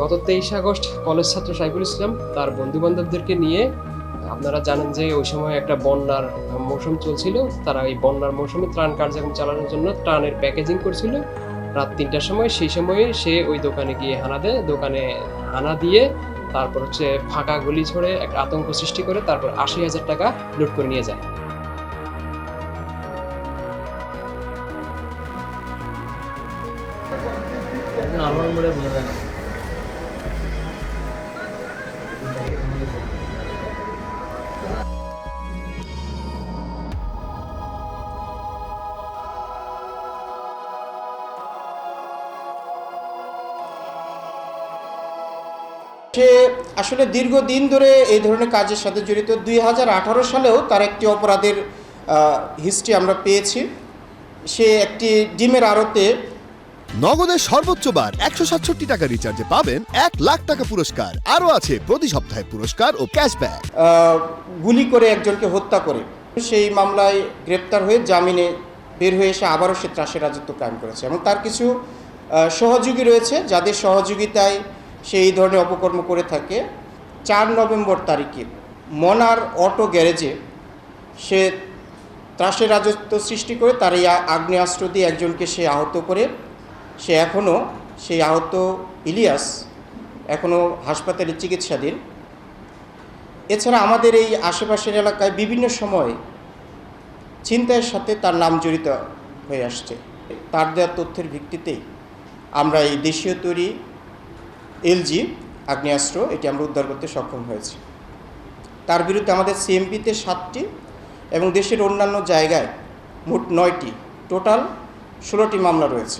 গত তেইশ August college ছাত্র সাইফুল ইসলাম তার বন্ধু বান্ধবদেরকে নিয়ে, আপনারা জানেন যে ওই সময় একটা বন্যার মৌসুম চলছিল, তারা এই বন্যার মৌসুমে ত্রাণ কার্যক্রম চালানোর জন্য ত্রাণের প্যাকেজিং করছিল। রাত তিনটার সময় সেই সময়ে সে ওই দোকানে গিয়ে হানা দেয়, দোকানে হানা দিয়ে তারপর হচ্ছে ফাঁকা গুলি ছড়ে একটা আতঙ্ক সৃষ্টি করে, তারপর আশি হাজার টাকা লুট করে নিয়ে যায়। নর্মাল মোডে বোঝা সে আসলে দীর্ঘদিন ধরে এই ধরনের কাজের সাথে জড়িত। দুই হাজার আঠারো সালেও তার একটি অপরাধের হিস্ট্রি আমরা পেয়েছি। সে একটি ডিমের আড়তে নগদের সর্বোচ্চ বার একশো সাতষট্টি টাকা রিচার্জে পাবেন এক লাখ টাকা পুরস্কার। আরও আছে প্রতি সপ্তাহে পুরস্কার ও ক্যাশব্যাক গুলি করে একজনকে হত্যা করে। সেই মামলায় গ্রেপ্তার হয়ে জামিনে বের হয়ে এসে আবারও সে ত্রাসের রাজত্ব কায়েম করেছে এবং তার কিছু সহযোগী রয়েছে যাদের সহযোগিতায় সে এই ধরনের অপকর্ম করে থাকে। চার নভেম্বর তারিখে মনার অটো গ্যারেজে সে ত্রাসের রাজত্ব সৃষ্টি করে তার এই আগ্নেয়াস্ত্র দিয়ে একজনকে সে আহত করে। সে এখনও সেই আহত ইলিয়াস এখনও হাসপাতালে চিকিৎসাধীন। এছাড়া আমাদের এই আশেপাশের এলাকায় বিভিন্ন সময় ছিনতাইয়ের সাথে তার নাম জড়িত হয়ে আসছে। তার দেওয়া তথ্যের ভিত্তিতেই আমরা এই দেশীয় তৈরি এলজি, আগ্নেয়াস্ত্র, এটি আমরা উদ্ধার করতে সক্ষম হয়েছি। তার বিরুদ্ধে আমাদের সিএমপিতে সাতটি এবং দেশের অন্যান্য জায়গায় মোট নয়টি। টোটাল ষোলোটি মামলা রয়েছে।